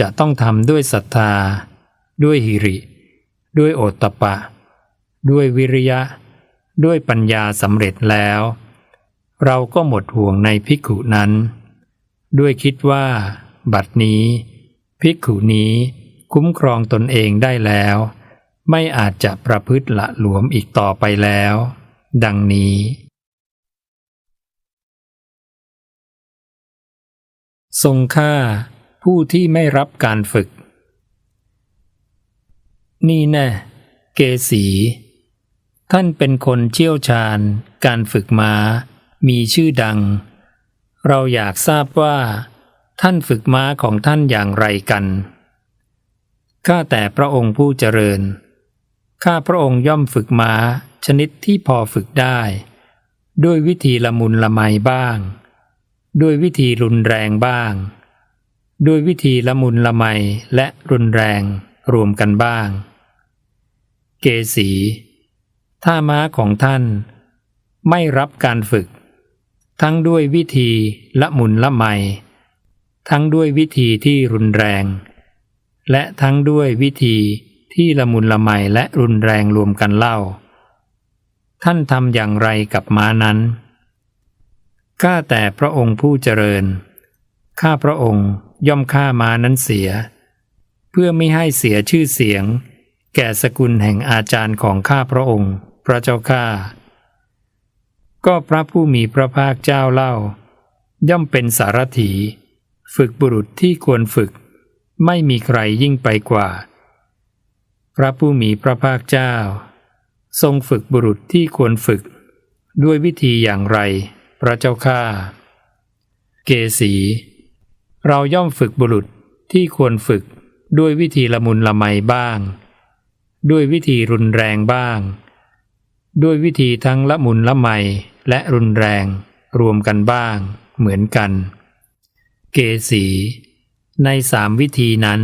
จะต้องทำด้วยศรัทธา ด้วยหิริ ด้วยโอตตปปะ ด้วยวิริยะ ด้วยปัญญาสำเร็จแล้ว เราก็หมดห่วงในภิกขุนั้น ด้วยคิดว่า บัดนี้ภิกขุนี้คุ้มครองตนเองได้แล้ว ไม่อาจจะประพฤติละหลวมอีกต่อไปแล้ว ดังนี้ ทรงค่า ผู้ที่ไม่รับการฝึก นี่แน่เกสี ท่านเป็นคนเชี่ยวชาญ การฝึกม้า มีชื่อดัง เราอยากทราบว่า ท่านฝึกม้าของท่านอย่างไรกัน ข้าแต่พระองค์ผู้เจริญ ข้าพระองค์ย่อมฝึกม้าชนิดที่พอฝึกได้ ด้วยวิธีละมุนละไมบ้าง ด้วยวิธีรุนแรงบ้าง ด้วยวิธีละมุนละไมและรุนแรงรวมกันบ้าง เกสีถ้าม้าของท่าน ไม่รับการฝึก ทั้งด้วยวิธีละมุนละไม ทั้งด้วยวิธีที่รุนแรง และทั้งด้วยวิธีที่ละมุนละไมและรุนแรงรวมกันเล่า ท่านทำอย่างไรกับม้านั้นข้าแต่พระองค์ผู้เจริญ ข้าพระองค์ ย่อมฆ่ามานั้นเสีย เพื่อไม่ให้เสียชื่อเสียง แก่สกุลแห่งอาจารย์ของข้าพระองค์ พระเจ้าข้าก็พระผู้มีพระภาคเจ้าเล่า ย่อมเป็นสารถี ฝึกบุรุษที่ควรฝึก ไม่มีใครยิ่งไปกว่า พระผู้มีพระภาคเจ้า ทรงฝึกบุรุษที่ควรฝึก ด้วยวิธีอย่างไร พระเจ้าข้าเกสี เราย่อมฝึกบุรุษที่ควรฝึกด้วยวิธีละมุนละไมบ้าง ด้วยวิธีรุนแรงบ้าง ด้วยวิธีทั้งละมุนละไมและรุนแรงรวมกันบ้าง เหมือนกัน เกสี ในสามวิธีนั้น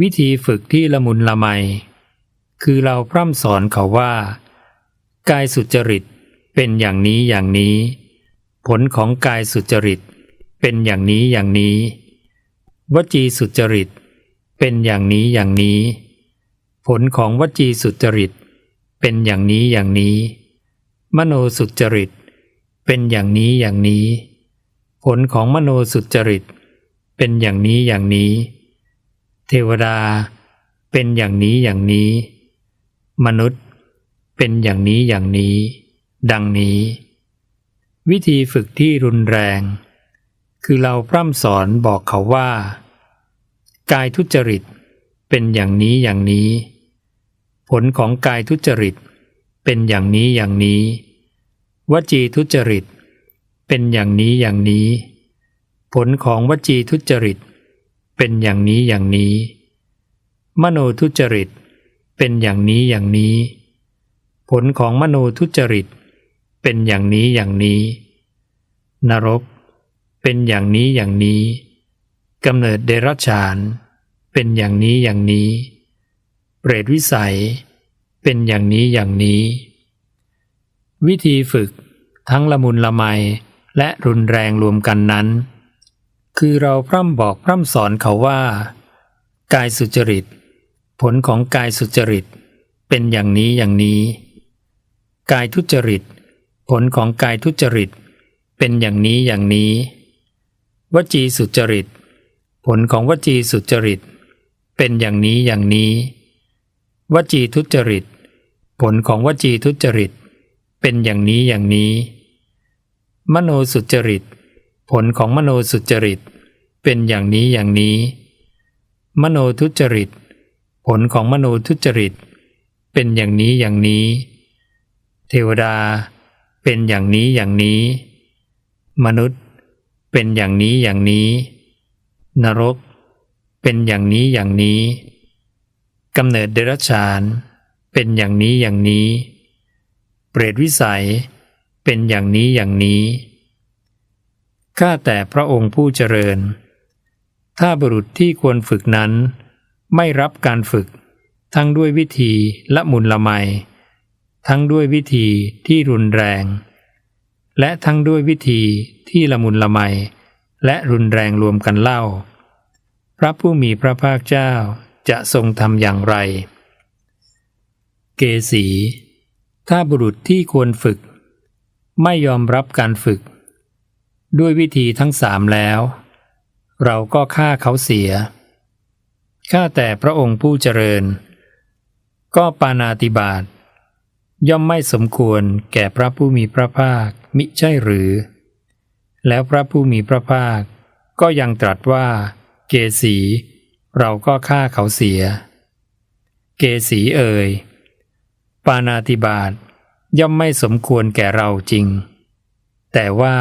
วิธีฝึกที่ละมุนละไม คือเราพร่ำสอนเขาว่า กายสุจริตเป็นอย่างนี้อย่างนี้ ผลของกายสุจริต เป็นอย่างนี้อย่างนี้ วจีสุจริต เป็นอย่างนี้อย่างนี้ ผลของวจีสุจริต เป็นอย่างนี้อย่างนี้ มโนสุจริต เป็นอย่างนี้อย่างนี้ ผลของมโนสุจริต เป็นอย่างนี้อย่างนี้ เทวดา เป็นอย่างนี้อย่างนี้ มนุษย์ เป็นอย่างนี้อย่างนี้ ดังนี้ วิธีฝึกที่รุนแรง คือเราพร่ำสอนบอกเขาว่า กายทุจริตเป็นอย่างนี้อย่างนี้ ผลของกายทุจริตเป็นอย่างนี้อย่างนี้ วจีทุจริต เป็นอย่างนี้อย่างนี้ ผลของวจีทุจริต เป็นอย่างนี้อย่างนี้ มโนทุจริต เป็นอย่างนี้อย่างนี้ ผลของมโนทุจริต เป็นอย่างนี้อย่างนี้ นรก เป็นอย่างนี้อย่างนี้กำเนิดเดรัจฉาน เป็นอย่างนี้อย่างนี้ เปรตวิสัย เป็นอย่างนี้อย่างนี้ วิธีฝึกทั้งละมุนละไมและรุนแรงรวมกันนั้น คือเราพร่ำบอกพร่ำสอนเขาว่า กายสุจริต ผลของกายสุจริต เป็นอย่างนี้อย่างนี้ กายทุจริต ผลของกายทุจริต เป็นอย่างนี้อย่างนี้ วจีสุจริต ผลของวจีสุจริต เป็นอย่างนี้อย่างนี้ วจีทุจริต ผลของวจีทุจริต เป็นอย่างนี้อย่างนี้ มโนสุจริต ผลของมโนสุจริต เป็นอย่างนี้อย่างนี้ มโนทุจริต ผลของมโนทุจริต เป็นอย่างนี้อย่างนี้ เทวดา เป็นอย่างนี้อย่างนี้ มนุษย์ เป็นอย่างนี้อย่างนี้ นรก เป็นอย่างนี้อย่างนี้กำเนิดเดรัจฉาน เป็นอย่างนี้อย่างนี้ เปรตวิสัย เป็นอย่างนี้อย่างนี้ข้าแต่พระองค์ผู้เจริญ ถ้าบุรุษที่ควรฝึกนั้น ไม่รับการฝึก ทั้งด้วยวิธีละมุนละไม ทั้งด้วยวิธีที่รุนแรง และทั้งด้วยวิธีที่ละมุนละไม และรุนแรงรวมกันเล่า พระผู้มีพระภาคเจ้าจะทรงทำอย่างไร เกสี ถ้าบุรุษที่ควรฝึก ไม่ยอมรับการฝึก ด้วยวิธีทั้งสามแล้ว เราก็ฆ่าเขาเสีย ข้าแต่พระองค์ผู้เจริญ ก็ปานาติบาตย่อมไม่สมควรแก่พระผู้มีพระภาค มิใช่หรือ แล้วพระผู้มีพระภาคก็ยังตรัสว่า เกสี เราก็ฆ่าเขาเสีย เกสีเอ่ย ปานาติบาตย่อมไม่สมควรแก่เราจริง แต่ว่า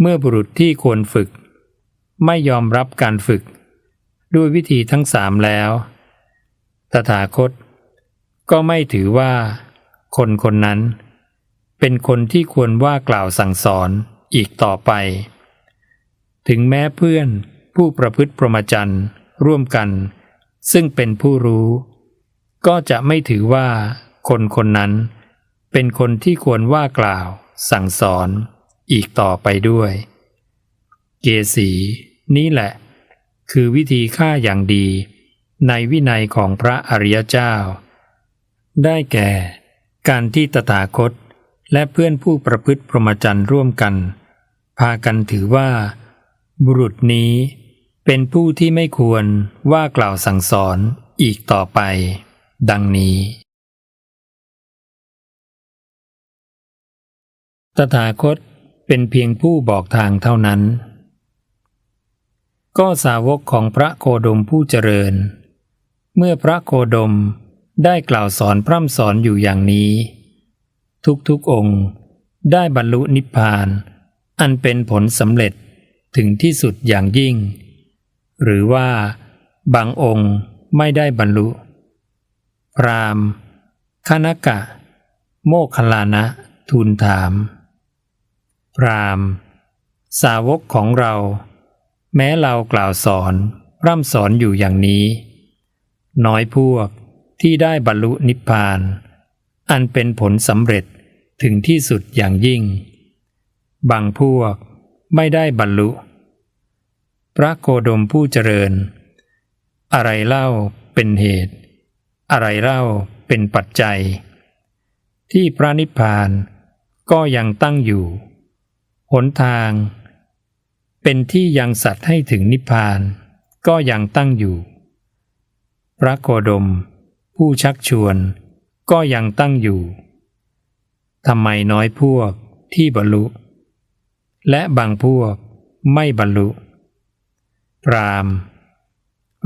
เมื่อบุรุษที่ควรฝึก ไม่ยอมรับการฝึก ด้วยวิธีทั้งสามแล้ว ตถาคต ก็ไม่ถือว่า คนคนนั้น เป็นคนที่ควรว่ากล่าวสั่งสอนอีกต่อไป ถึงแม้เพื่อนผู้ประพฤติพรหมาจรรย์ร่วมกัน ซึ่งเป็นผู้รู้ ก็จะไม่ถือว่าคนคนนั้นเป็นคนที่ควรว่ากล่าวสั่งสอนอีกต่อไปด้วย เกสี นี้แหละ คือวิธีฆ่าอย่างดี ในวินัยของพระอริยเจ้า ได้แก่ การที่ตถาคต และเพื่อนผู้ประพฤติพรหมจรรย์ร่วมกัน พากันถือว่า บุรุษนี้เป็นผู้ที่ไม่ควรว่ากล่าวสั่งสอนอีกต่อไป ดังนี้ ตถาคตเป็นเพียงผู้บอกทางเท่านั้น ก็สาวกของพระโคดมผู้เจริญ เมื่อพระโคดมได้กล่าวสอนพร่ำสอนอยู่อย่างนี้ ทุกๆองค์ ได้บรรลุนิพพาน อันเป็นผลสำเร็จถึงที่สุดอย่างยิ่ง หรือว่าบางองค์ไม่ได้บรรลุ พรามคณกะ โมคลานะทูลถาม พรามสาวกของเรา แม้เรากล่าวสอนร่ำสอนอยู่อย่างนี้ น้อยพวกที่ได้บรรลุนิพพาน อันเป็นผลสำเร็จ ถึงที่สุดอย่างยิ่ง บางพวกไม่ได้บรรลุ พระโคดมผู้เจริญ อะไรเล่าเป็นเหตุ อะไรเล่าเป็นปัจจัย ที่พระนิพพานก็ยังตั้งอยู่หนทาง เป็นที่ยังสัตว์ให้ถึงนิพพานก็ยังตั้งอยู่ พระโคดม ผู้ชักชวนก็ยังตั้งอยู่ ทำไมน้อยพวกที่บรรลุ และบางพวกไม่บรรลุ พราม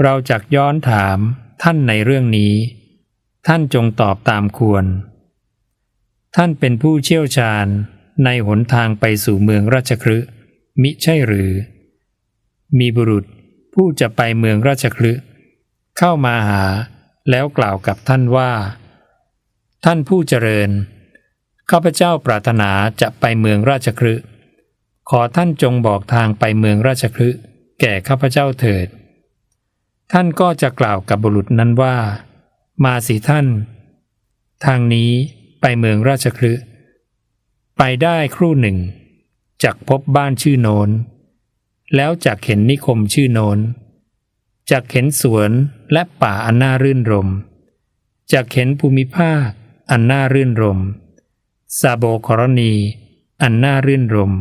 เราจักย้อนถามท่านในเรื่องนี้ ท่านจงตอบตามควร ท่านเป็นผู้เชี่ยวชาญในหนทางไปสู่เมืองราชคฤห์มิใช่หรือ มีบุรุษผู้จะไปเมืองราชคฤห์เข้ามาหาแล้วกล่าวกับท่านว่า ท่านผู้เจริญ ข้าพเจ้าปรารถนาจะไปเมืองราชคฤห์ขอท่านจงบอกทางไปเมืองราชคฤห์แก่ข้าพเจ้าเถิด ท่านก็จะกล่าวกับบุรุษนั้นว่า มาสิท่าน ทางนี้ไปเมืองราชคฤห์ไปได้ครู่หนึ่งจักพบบ้านชื่อโนน แล้วจักเห็นนิคมชื่อโนนจากเห็นสวนและป่าอันน่ารื่นรมจากเห็นภูมิภาคอันน่ารื่นรม ซาโบครณี อันน่ารื่นรม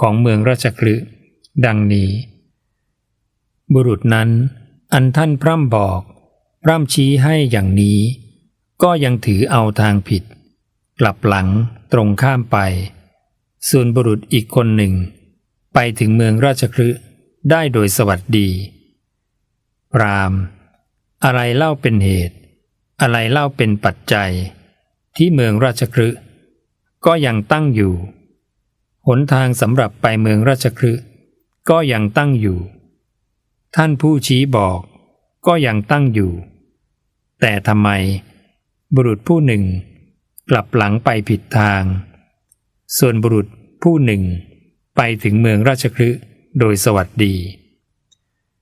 ของเมืองราชคลึดังนี้ บุรุษนั้น อันท่านพร่ำบอก พร่ำชี้ให้อย่างนี้ ก็ยังถือเอาทางผิด กลับหลังตรงข้ามไป ส่วนบุรุษอีกคนหนึ่ง ไปถึงเมืองราชคลึได้โดยสวัสดีพรามอะไรเล่าเป็นเหตุ อะไรเล่าเป็นปัจจัย ที่เมืองราชคฤห์ ก็ยังตั้งอยู่ หนทางสำหรับไปเมืองราชคฤห์ก็ยังตั้งอยู่ ท่านผู้ชี้บอกก็ยังตั้งอยู่ แต่ทำไม บุรุษผู้หนึ่ง กลับหลังไปผิดทาง ส่วนบุรุษผู้หนึ่ง ไปถึงเมืองราชคฤห์โดยสวัสดี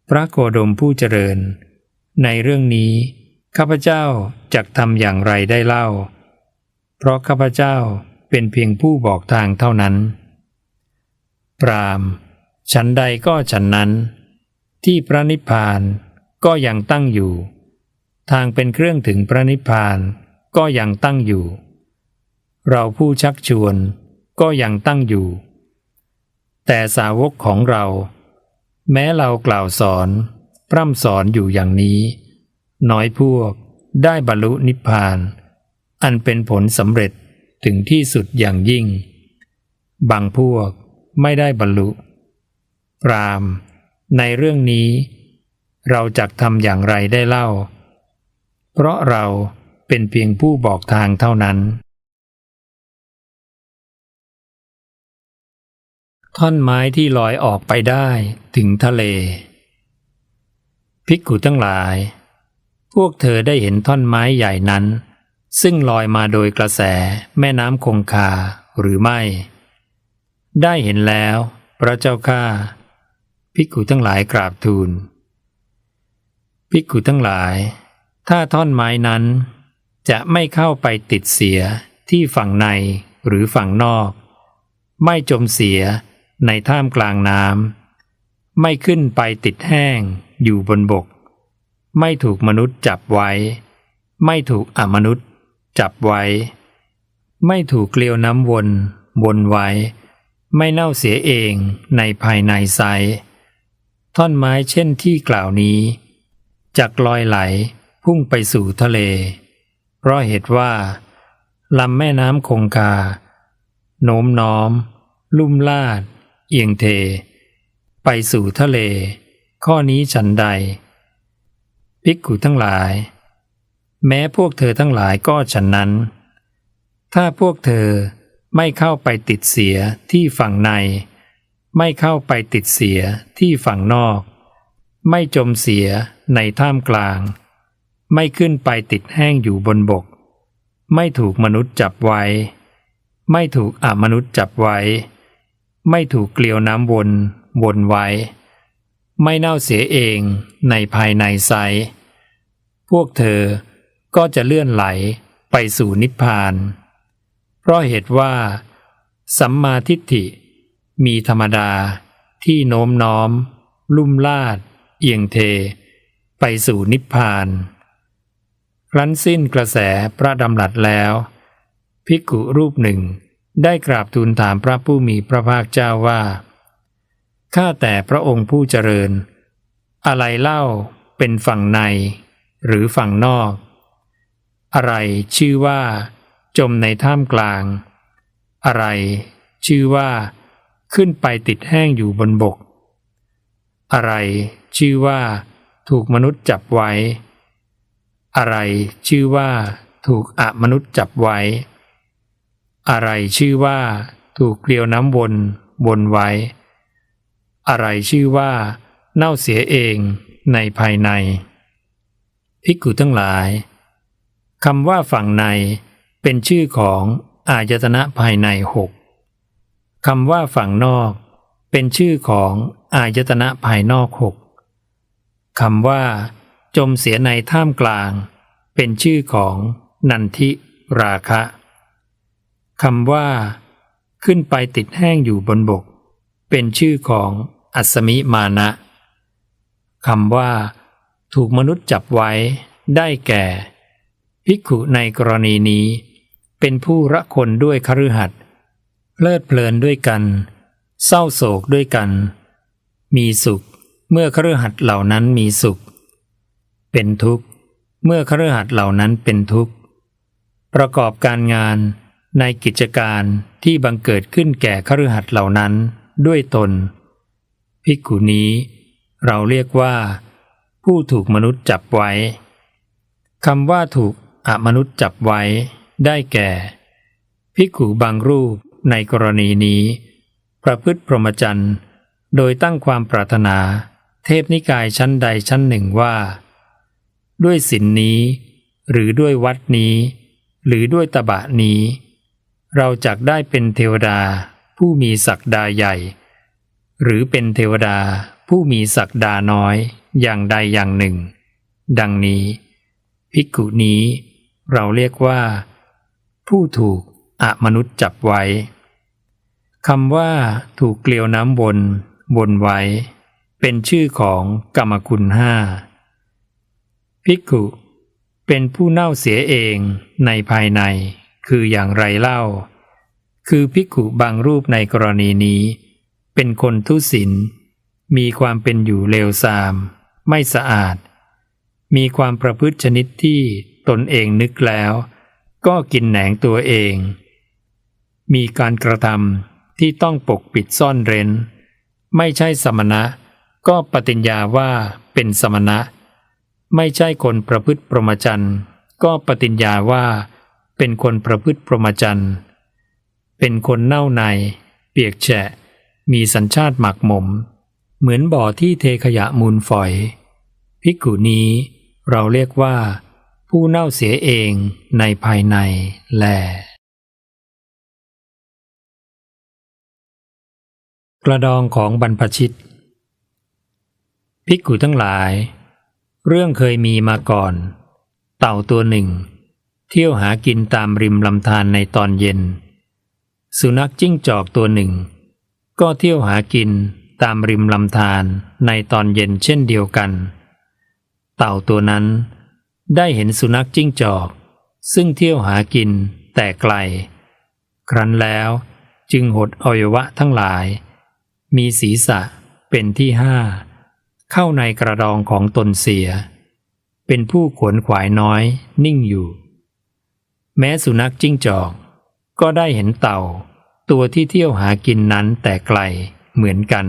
พระโคดมผู้เจริญ ในเรื่องนี้ข้าพเจ้าจะทำอย่างไรได้เล่า เพราะข้าพเจ้า เป็นเพียงผู้บอกทางเท่านั้น ปรามฉันใดก็ฉันนั้น ที่พระนิพพานก็ยังตั้งอยู่ ทางเป็นเครื่องถึงพระนิพพานก็ยังตั้งอยู่ เราผู้ชักชวนก็ยังตั้งอยู่ แต่สาวกของเรา แม้เรากล่าวสอน พร่ำสอนอยู่อย่างนี้ น้อยพวกได้บรรลุนิพพาน อันเป็นผลสำเร็จ ถึงที่สุดอย่างยิ่ง บางพวกไม่ได้บรรลุปรามในเรื่องนี้ เราจักทำอย่างไรได้เล่า เพราะเราเป็นเพียงผู้บอกทางเท่านั้น ท่อนไม้ที่ลอยออกไปได้ถึงทะเล ภิกขุทั้งหลาย พวกเธอได้เห็นท่อนไม้ใหญ่นั้น ซึ่งลอยมาโดยกระแสแม่น้ำคงคาหรือไม่ ได้เห็นแล้ว พระเจ้าข้าภิกขุทั้งหลายกราบทูล ภิกขุทั้งหลาย ถ้าท่อนไม้นั้น จะไม่เข้าไปติดเสียที่ฝั่งในหรือฝั่งนอก ไม่จมเสียในท่ามกลางน้ำไม่ขึ้นไปติดแห้งอยู่บนบก ไม่ถูกมนุษย์จับไว้ ไม่ถูกอมนุษย์ จับไว้ ไม่ถูกเกลียวน้ำวนวนไว้ ไม่เน่าเสียเองในภายในไซท่อนไม้เช่นที่กล่าวนี้จักลอยไหลพุ่งไปสู่ทะเล เพราะเหตุว่าลำแม่น้ำคงคา โน้มน้อม ลุ่มลาด เอียงเท ไปสู่ทะเล ข้อนี้ฉันใดภิกขุทั้งหลาย แม้พวกเธอทั้งหลายก็ฉันนั้น ถ้าพวกเธอไม่เข้าไปติดเสียที่ฝั่งใน ไม่เข้าไปติดเสียที่ฝั่งนอก ไม่จมเสียในท่ามกลาง ไม่ขึ้นไปติดแห้งอยู่บนบก ไม่ถูกมนุษย์จับไว้ ไม่ถูกอมนุษย์จับไว้ ไม่ถูกเกลียวน้ำวนวนไว้ ไม่เน่าเสียเองในภายในไซพวกเธอ ก็จะเลื่อนไหลไปสู่นิพพาน เพราะเหตุว่า สัมมาทิฏฐิ มีธรรมดาที่โน้มน้อม ลุ่มลาด เอียงเท ไปสู่นิพพานครั้นสิ้นกระแสพระดำรัสแล้ว ภิกขุรูปหนึ่งได้กราบทูลถามพระผู้มีพระภาคเจ้าว่า ข้าแต่พระองค์ผู้เจริญ อะไรเล่าเป็นฝั่งในหรือฝั่งนอก อะไรชื่อว่า จมในท่ามกลาง อะไร ชื่อว่า ขึ้นไปติดแห้งอยู่บนบก อะไร ชื่อว่า ถูกมนุษย์จับไว้ อะไร ชื่อว่า ถูกอมนุษย์จับไว้ อะไรชื่อว่า ถูกเกลียวน้ำวนวนไว้ อะไรชื่อว่า เน่าเสียเองในภายในภิกขุทั้งหลาย คำว่าฝั่งในเป็นชื่อของอายตนะภายในหกคำว่าฝั่งนอก เป็นชื่อของอายตนะภายนอกหกคำว่า จมเสียในท่ามกลาง เป็นชื่อของนันทิราคะคำว่า ขึ้นไปติดแห้งอยู่บนบก เป็นชื่อของอัศมิมานะคำว่า ถูกมนุษย์จับไว้ได้แก่ ภิกขุในกรณีนี้ เป็นผู้ระคนด้วยคฤหัสถ์เพลิดเพลินด้วยกัน เศร้าโศกด้วยกัน มีสุขเมื่อคฤหัสถ์เหล่านั้นมีสุข เป็นทุกข์ เมื่อคฤหัสถ์เหล่านั้นเป็นทุกข์ ประกอบการงานในกิจการที่บังเกิดขึ้นแก่คฤหัสถ์เหล่านั้นด้วยตน ภิกขุนี้ เราเรียกว่า ผู้ถูกมนุษย์จับไว้คำว่าถูก อมนุษย์จับไว้ ได้แก่ ภิกขุบางรูปในกรณีนี้ ประพฤติพรหมจรรย์ โดยตั้งความปรารถนา เทพนิกายชั้นใดชั้นหนึ่งว่า ด้วยศีลนนี้ หรือด้วยวัดนี้ หรือด้วยตบะนี้ เราจักได้เป็นเทวดาผู้มีศักดาใหญ่ หรือเป็นเทวดาผู้มีศักดาน้อยอย่างใดอย่างหนึ่ง ดังนี้ ภิกขุนี้ เราเรียกว่า ผู้ถูกอมนุษย์จับไว้คำว่าถูกเกลียวน้ำวนวนไว้ เป็นชื่อของกรรมคุณห้าภิกขุเป็นผู้เน่าเสียเองในภายใน คืออย่างไรเล่า คือภิกขุบางรูปในกรณีนี้ เป็นคนทุศิลมีความเป็นอยู่เลวทราม ไม่สะอาด มีความประพฤติชนิดที่ ตนเองนึกแล้ว ก็กินแหนงตัวเอง มีการกระทำที่ต้องปกปิดซ่อนเร้น ไม่ใช่สมณะ ก็ปฏิญญาว่าเป็นสมณะ ไม่ใช่คนประพฤติพรมจรรย์ก็ปฏิญญาว่าเป็นคนประพฤติพรมจรรย์เป็นคนเน่าใน เปียกแฉะ มีสัญชาติหมักหมม เหมือนบ่อที่เทขยะมูลฝอยภิกุนี้เราเรียกว่า ผู้เน่าเสียเองในภายในแล กระดองของบรรพชิต ภิกขุทั้งหลาย เรื่องเคยมีมาก่อน เต่าตัวหนึ่ง เที่ยวหากินตามริมลำธารในตอนเย็น สุนัขจิ้งจอกตัวหนึ่ง ก็เที่ยวหากินตามริมลำธารในตอนเย็นเช่นเดียวกัน เต่าตัวนั้น ได้เห็นสุนัขจิ้งจอก ซึ่งเที่ยวหากินแต่ไกล ครั้นแล้วจึงหดอวัยวะทั้งหลาย มีศีรษะเป็นที่ห้า เข้าในกระดองของตนเสีย เป็นผู้ขวนขวายน้อยนิ่งอยู่ แม้สุนัขจิ้งจอก ก็ได้เห็นเต่า ตัวที่เที่ยวหากินนั้นแต่ไกลเหมือนกัน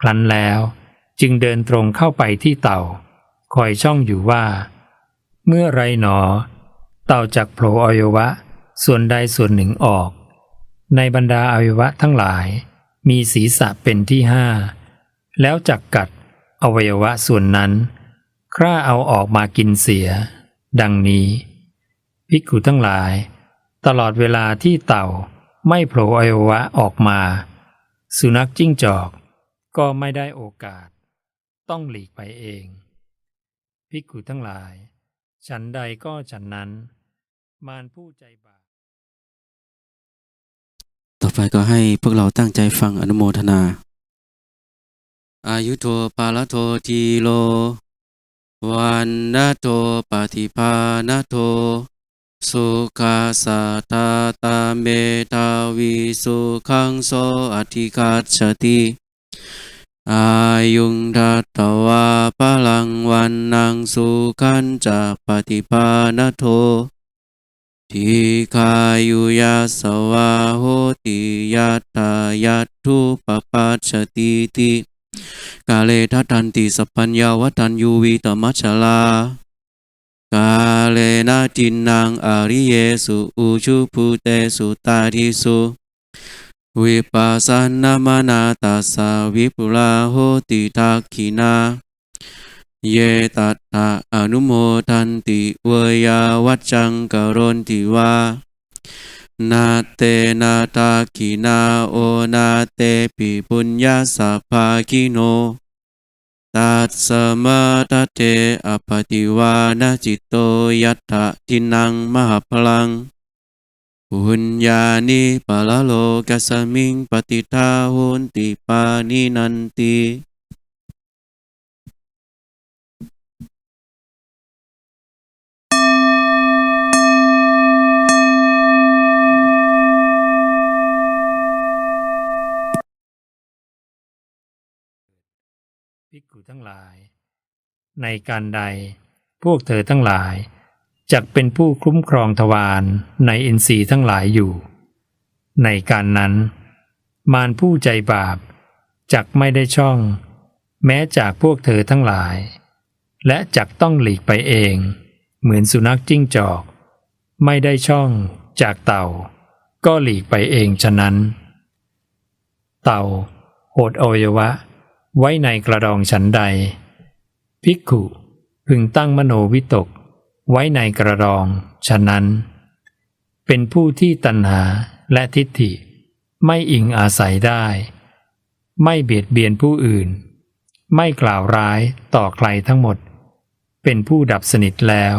ครั้นแล้วจึงเดินตรงเข้าไปที่เต่า คอยช่องอยู่ว่า เมื่อไรหนอ เต่าจักโผล่อวัยวะ ส่วนใดส่วนหนึ่งออก ในบรรดาอวัยวะทั้งหลาย มีศีรษะเป็นที่ห้า แล้วจักกัดอวัยวะส่วนนั้น คร่าเอาออกมากินเสีย ดังนี้ภิกขุทั้งหลาย ตลอดเวลาที่เต่าไม่โผล่อวัยวะออกมา สุนัขจิ้งจอก ก็ไม่ได้โอกาส ต้องหลีกไปเองภิกขุทั้งหลาย ฉันใดก็ฉันนั้น มารผู้ใจบาปต่อไปก็ให้พวกเราตั้งใจฟังอนุโมทนา อายุโทปาลโททีโล วันนาโทปฏิภาณโท สุขาสาตาตาเมตาวิสุขังโสอธิคัตชติ อายุงทัตตวาพลังวันนังสุขันจะปฏิภาณโททิคายุยัสวาโหติยัตตายัตถุปปัชชติติกาเลทัตันติสัพพัญญาวัตันยูวิตมัชลากาเลนะตินังอาริเยสุอุชุภูเตสุตาทิสุ วิปัสสนามานาตัสสะวิปุลาโหติทักขินา เยตัตตะอนุโมทันติเวยาวัจจังกโรนติวานาเตนาตาคินาโอนาเตปิปุญญาสัพพาคิโน ตัสสะมะตเตอปฏิวานาจิตโตยัตถะทินังมหาพลัง ปุญญานิปะละโลกัสมิงปฏิทาโหนติปานินันติภิกขุทั้งหลาย ในการใดพวกเธอทั้งหลาย จักเป็นผู้คุ้มครองทวารในอินทรีย์ทั้งหลายอยู่ ในการนั้น มารผู้ใจบาปจักไม่ได้ช่อง แม้จากพวกเธอทั้งหลาย และจักต้องหลีกไปเอง เหมือนสุนัขจิ้งจอก ไม่ได้ช่องจากเต่า ก็หลีกไปเองฉะนั้น เต่าโหดอวัยวะ ไว้ในกระดองฉันใด ภิกขุพึงตั้งมโนวิตก ไว้ในกระรอง ฉะนั้น เป็นผู้ที่ตัณหาและทิฏฐิ ไม่อิงอาศัยได้ ไม่เบียดเบียนผู้อื่น ไม่กล่าวร้ายต่อใครทั้งหมด เป็นผู้ดับสนิทแล้ว